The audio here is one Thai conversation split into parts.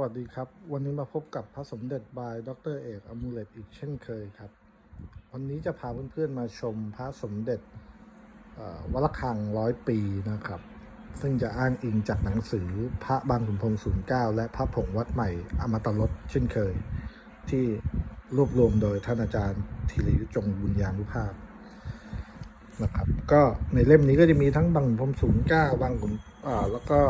วัสดีครับ วันนี้มาพบกับพระสมเด็จบายดรเอกอมูเลตอีกเช่นเคยครับ วันนี้จะพาเพื่อนๆมาชมพระสมเด็จวัดระฆังร้อยปีนะครับ ซึ่งจะอ้างอิงจากหนังสือพระบางขุนพรหมศูนย์เก้าและพระผงวัดใหม่อมตะรสเช่นเคย ที่รวบรวมโดยท่านอาจารย์ธีรยุจงบุญญานุภาพนะครับ ก็ในเล่มนี้ก็จะมีทั้งบางขุนพรหมศูนย์เก้าบางขุนแล้วก็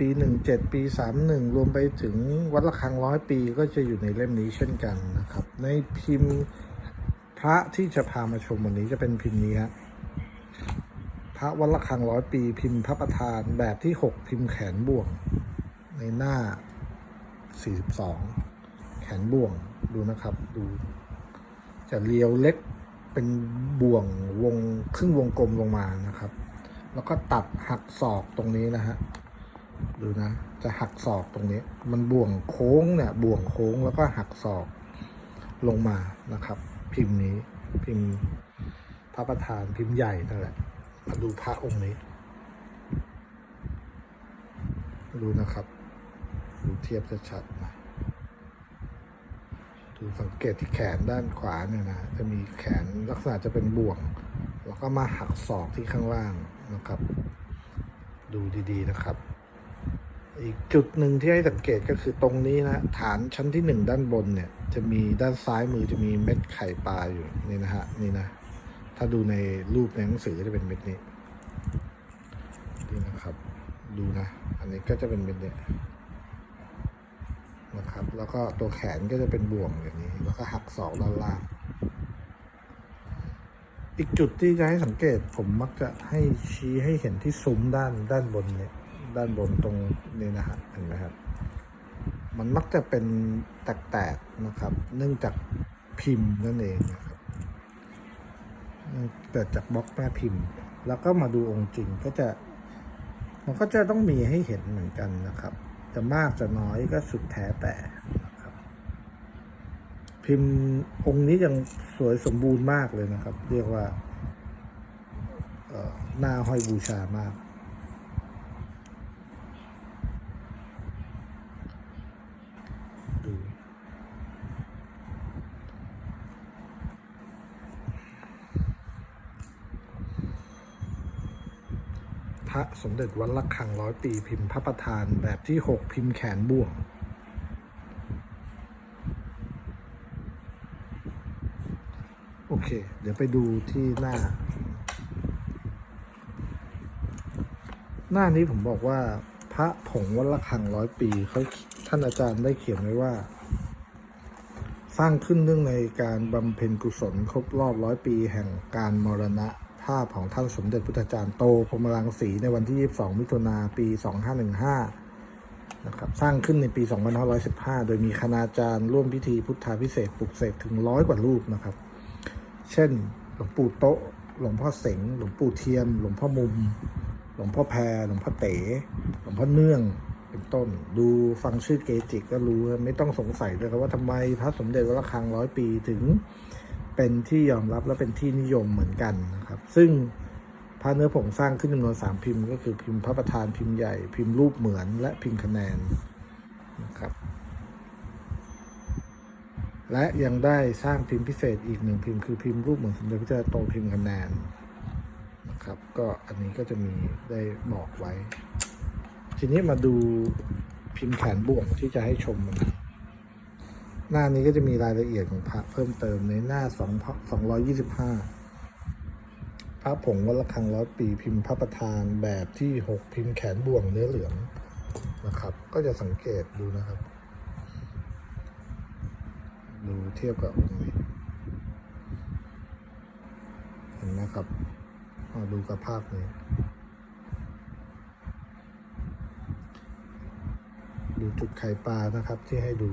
ปีหนึ่งเจ็ดปีสามหนึ่งรวมไปถึงวัดระฆังร้อยปีก็จะอยู่ในเล่มนี้เช่นกันนะครับ ในพิมพ์พระที่จะพามาชมวันนี้จะเป็นพิมพ์นี้ฮะพระวัดระฆังร้อยปีพิมพ์พระประธานแบบที่หกพิมพ์แขนบ่วง ในหน้าสี่สิบสองแขนบ่วงดูนะครับดูจะเรียวเล็กเป็นบ่วงวงครึ่งวงกลมลงมานะครับ แล้วก็ตัดหักศอกตรงนี้นะฮะ ดูนะ จะหักศอกตรงนี้ มันบ่วงโค้งเนี่ยบ่วงโค้งแล้วก็หักศอกลงมานะครับ พิมพ์นี้พิมพ์พระประธานพิมพ์ใหญ่นั่นแหละมาดูพระองค์นี้ ดูนะครับ ดูเทียบชัดๆนะดูสังเกตที่แขนด้านขวาเนี่ยนะ จะมีแขนลักษณะจะเป็นบ่วง แล้วก็มาหักศอกที่ข้างล่างนะครับ ดูดีๆนะครับ อีกจุดหนึ่งที่ให้สังเกตก็คือตรงนี้นะ ฐานชั้นที่หนึ่งด้านบนเนี่ย จะมีด้านซ้ายมือจะมีเม็ดไข่ปลาอยู่นี่นะฮะนี่นะ ถ้าดูในรูปในหนังสือจะเป็นเม็ดนี้นี่นะครับ ดูนะ อันนี้ก็จะเป็นเม็ดเนี้ยนะครับ แล้วก็ตัวแขนก็จะเป็นบ่วงอย่างนี้ แล้วก็หักศอกด้านล่างอีกจุดที่จะให้สังเกตผมมักจะให้ชี้ให้เห็นที่ซุ้มด้านด้านบนเนี่ย ด้านบนตรงนี้นะฮะเห็นไหมครับ มันมักจะเป็นแตกๆนะครับ เนื่องจากพิมพ์นั่นเองนะครับเกิดจากบล็อกแม่พิมพ์ แล้วก็มาดูองค์จริงก็จะ มันก็จะต้องมีให้เห็นเหมือนกันนะครับ จะมากจะน้อยก็สุดแท้แต่นะครับ พิมพ์องค์นี้ยังสวยสมบูรณ์มากเลยนะครับ เรียกว่าหน้าห้อยบูชามาก ดู พระสมเด็จวัดระฆังร้อยปีพิมพ์พระประธานแบบที่หกพิมพ์แขนบ่วง โอเค เดี๋ยวไปดูที่หน้า หน้านี้ผมบอกว่า พระผงวัดระฆังร้อยปีเขาท่านอาจารย์ได้เขียนไว้ว่า สร้างขึ้นเนื่องในการบำเพ็ญกุศลครบรอบร้อยปีแห่งการมรณะ ภาพของท่านสมเด็จพุทธจารย์โตพรมรังสีในวันที่ 22 มิถุนาปี 2515 นะครับสร้างขึ้นในปี 2515 โดยมีคณาจารย์ร่วมพิธีพุทธาพิเศษปลุกเสกถึงร้อยกว่ารูปนะครับ เช่น หลวงปู่โตหลวงพ่อเสงหลวงปู่เทียม หลวงพ่อมุม หลวงพ่อแพร หลวงพ่อเต๋หลวงพ่อเนื่องเป็นต้น ดูฟังชื่อเกจิก็รู้ ไม่ต้องสงสัยเลยครับว่าทำไมพระสมเด็จวัดระฆังร้อยปีถึง เป็นที่ยอมรับและเป็นที่นิยมเหมือนกันนะครับ ซึ่งพระเนื้อผงสร้างขึ้นจำนวนสามพิมพ์ ก็คือพิมพ์พระประธานพิมพ์ใหญ่ พิมพ์รูปเหมือนและพิมพ์คะแนนนะครับและยังได้สร้างพิมพ์พิเศษอีกหนึ่งพิมพ์คือพิมพ์รูปเหมือนสมเด็จพระเจ้าโตพิมพ์คะแนนนะครับ ก็อันนี้ก็จะมีได้บอกไว้ ทีนี้มาดูพิมพ์แขนบ่วงที่จะให้ชมมัน หน้านี้ก็จะมีรายละเอียดของพระเพิ่มเติมในหน้า2 225พระผงวัดระฆังร้อยปีพิมพ์พระประธานแบบที่6พิมพ์แขนบ่วงเนื้อเหลืองนะครับ ก็จะสังเกตดูนะครับ ดูเทียบกับองค์นี้เห็นไหมครับเอาดูกับภาพนี้ ดูจุดไข่ปลานะครับที่ให้ดู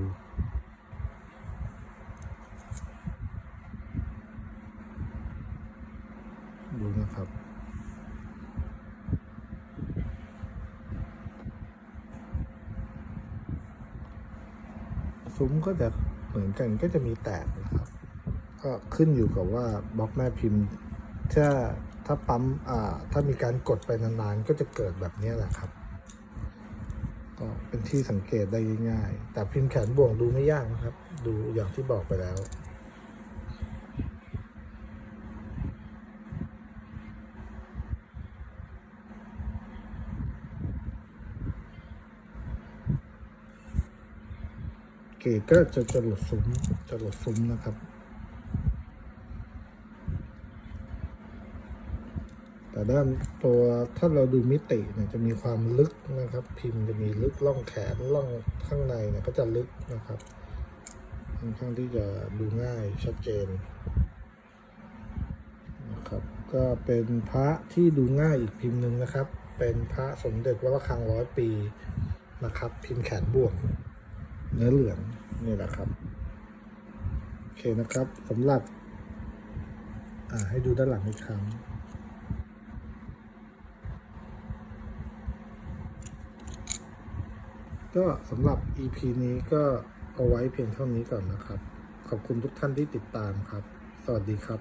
ดูนะครับ ซุ้มก็จะเหมือนกันก็จะมีแตกนะครับ ก็ขึ้นอยู่กับว่าบล็อกแม่พิมพ์ ถ้าถ้าปั๊มอ่าถ้ามีการกดไปนานๆ ก็จะเกิดแบบนี้แหละครับ ก็เป็นที่สังเกตได้ง่ายๆ แต่พิมพ์แขนบ่วงดูไม่ยากนะครับ ดูอย่างที่บอกไปแล้ว ก็จะจะหลดซุ้มจะหลดซุ้มนะครับ แต่ด้านตัวถ้าเราดูมิติเนี่ยจะมีความลึกนะครับ พิมพ์จะมีลึกล่องแขนล่องข้างในเนี่ยก็จะลึกนะครับค่อนข้างที่จะดูง่ายชัดเจนนะครับ ก็เป็นพระที่ดูง่ายอีกพิมพ์หนึ่งนะครับ เป็นพระสมเด็จวัดระฆังร้อยปีนะครับ พิมพ์แขนบวก เนื้อเหลืองนี่แหละครับ โอเคนะครับสำหรับ อ่า ให้ดูด้านหลังอีกครั้ง ก็สำหรับ EP นี้ก็เอาไว้เพียงเท่านี้ก่อนนะครับ ขอบคุณทุกท่านที่ติดตามครับ สวัสดีครับ